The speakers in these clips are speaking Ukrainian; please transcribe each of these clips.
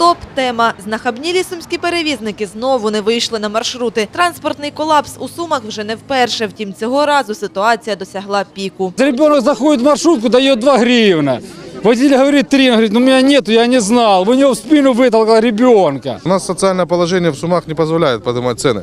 Топ тема знахабнілі сумські перевізники знову не вийшли на маршрути. Транспортний колапс у сумах вже не вперше. Втім, цього разу ситуація досягла піку. Ребенок заходить в маршрутку, дає 2 гривні. Водитель говорит 3, он говорит, ну меня нету, я не знал. У него в спину вытолкал ребенка. У нас социальное положение в Сумах не позволяет поднимать цены.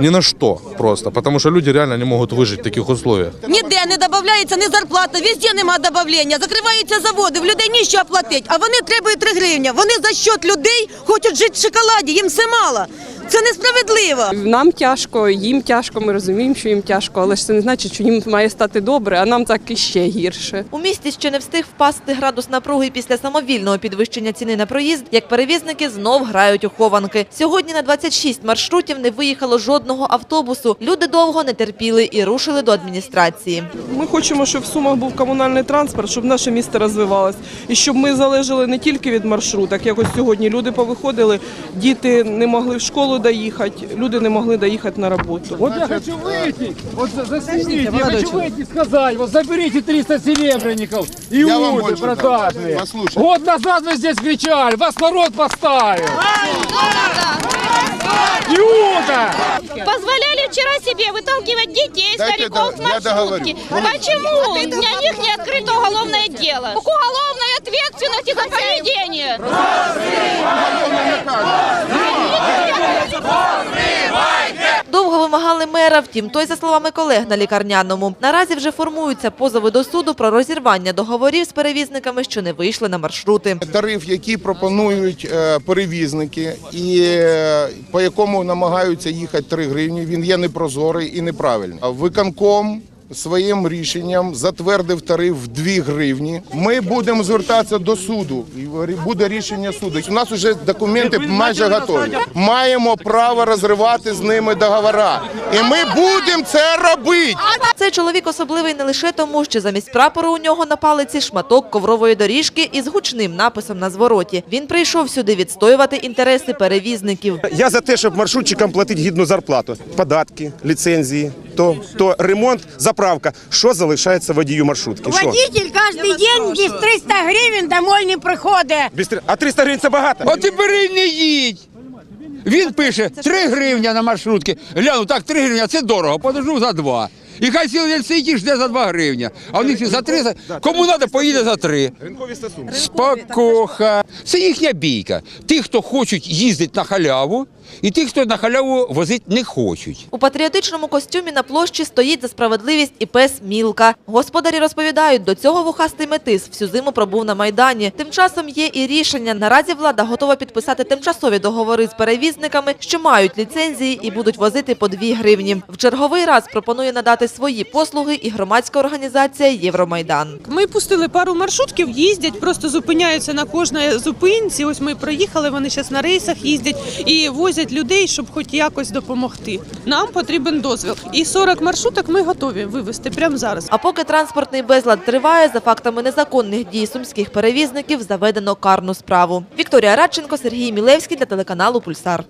Ни на что просто. Потому что люди реально не могут выжить в таких условиях. Ніде не додається ні зарплата, везде нема додавлення, закриваються заводи, в людей ніщо платить, а вони требують 3 гривні. Вони за счет людей хочуть жити в шоколаді, їм все мало. Це несправедливо. Нам тяжко, їм тяжко, ми розуміємо, що їм тяжко, але ж це не значить, що їм має стати добре, а нам так іще гірше. У місті ще не встиг впасти градус напруги після самовільного підвищення ціни на проїзд, як перевізники знов грають у хованки. Сьогодні на 26 маршрутів не виїхало жодного автобусу. Люди довго не терпіли і рушили до адміністрації. Ми хочемо, щоб в Сумах був комунальний транспорт, щоб наше місто розвивалось. І щоб ми залежали не тільки від маршруток. Якось сьогодні люди повиходили, діти не могли в школу доїхати, люди не могли доїхати на роботу. Вот я хочу выйти, вот за- заснимите, я хочу выйти и сказать, вот заберите 300 серебряников, иуды продажные. Год назад вы здесь кричали, вас народ поставил. Иуда! Позволяли вчера себе выталкивать детей, стариков с маршрутки. Почему на них не открыто уголовное дело? К уголовной ответственности за поведение. Довго мера, втім, той, за словами колег на лікарняному. Наразі вже формуються позови до суду про розірвання договорів з перевізниками, що не вийшли на маршрути. Тариф, який пропонують е, перевізники, і е, по якому намагаються їхати 3 гривні, він є непрозорий і неправильний. Виконком своїм рішенням затвердив тариф в 2 гривні. Ми будемо звертатися до суду. і Буде рішення суду. У нас вже документи майже готові. Маємо право розривати з ними договори. І ми будемо це робити. Цей чоловік особливий не лише тому, що замість прапору у нього на палиці шматок коврової доріжки із гучним написом на звороті. Він прийшов сюди відстоювати інтереси перевізників. Я за те, щоб маршрутчикам платити гідну зарплату, податки, ліцензії, то, то ремонт, заправка. Що залишається водію маршрутки? Що? Водитель каждый день без 300 гривен домой не приходить. Без три- А 300 гривень це багато? От і бери не їдь. Він пише 3 гривня на маршрутки. Гляну, так, 3 гривні, це дорого, подожду за 2. І хай цілий день сидить і жде за 2 гривня. А в них всі за 3, за... кому треба, поїде за 3. Ринкові стосунки. Спокоха. Це їхня бійка. Ті, хто хочуть їздити на халяву, і ті, хто на халяву возити не хочуть. У патріотичному костюмі на площі стоїть за справедливість і пес Мілка. Господарі розповідають, до цього вухастий метис всю зиму пробув на Майдані. Тим часом є і рішення. Наразі влада готова підписати тимчасові договори з перевізниками, що мають ліцензії і будуть возити по 2 гривні. В черговий раз пропонує надати свої послуги і громадська організація Євромайдан. Ми пустили пару маршрутків, їздять, просто зупиняються на кожній зупинці. Ось ми проїхали, вони зараз на рейсах їздять і возять людей, щоб хоч якось допомогти. Нам потрібен дозвіл. І 40 маршруток ми готові вивезти прямо зараз. А поки транспортний безлад триває, за фактами незаконних дій сумських перевізників заведено карну справу. Вікторія Радченко, Сергій Мілевський для телеканалу Пульсар.